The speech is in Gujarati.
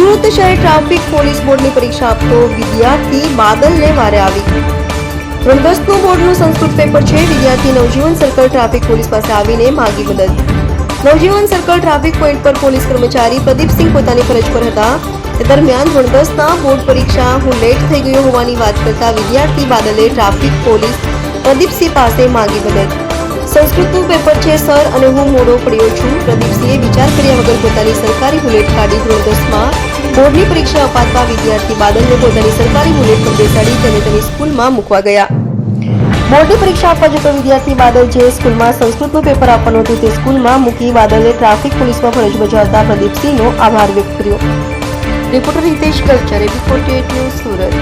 સુરત શહેર ટ્રાફિક પોલીસ બોર્ડની પરીક્ષા આપતો વિદ્યાર્થી બાદલને વારે આવી. ધોરણ દસનું બોર્ડનું સંસ્કૃત પેપર છે, વિદ્યાર્થી નવજીવન સર્કલ ટ્રાફિક પોલીસ પાસે આવીને માગી મદદ. નવજીવન સર્કલ ટ્રાફિક પોઈન્ટ પર પોલીસ કર્મચારી પ્રદીપસિંહ પોતાની ફરજ પર હતા. તે દરમિયાન ધોરણ દસના બોર્ડ પરીક્ષા હું લેટ થઈ ગયો હોવાની વાત કરતા વિદ્યાર્થી બાદલે ટ્રાફિક પોલીસ પ્રદીપસિંહ પાસે માગી મદદ. સંસ્કૃતનું પેપર છે, સર, અને હું મોડો પડ્યો છું. પ્રદીપસિંહે વિચાર કર્યા વગર પોતાની સરકારી બુલેટ કાઢી ધોરણ દસમાં બોર્ડની પરીક્ષા અપાતવા વિદ્યાર્થી બાદલને પોતાની સરકારી મુલેટમાં બેસાડી તેને તેની સ્કૂલમાં મૂકવા ગયા. બોર્ડની પરીક્ષા આપવા જતો વિદ્યાર્થી બાદલ જે સ્કૂલમાં સંસ્કૃતનું પેપર આપવાનું હતું તે સ્કૂલમાં મૂકી બાદલે ટ્રાફિક પોલીસમાં ફરજ બજાવતા પ્રદીપસિંહનો આભાર વ્યક્ત કર્યો. રિપોર્ટર હિતેશ કલ્ચર રિપોર્ટેડ ન્યૂઝ સુરત.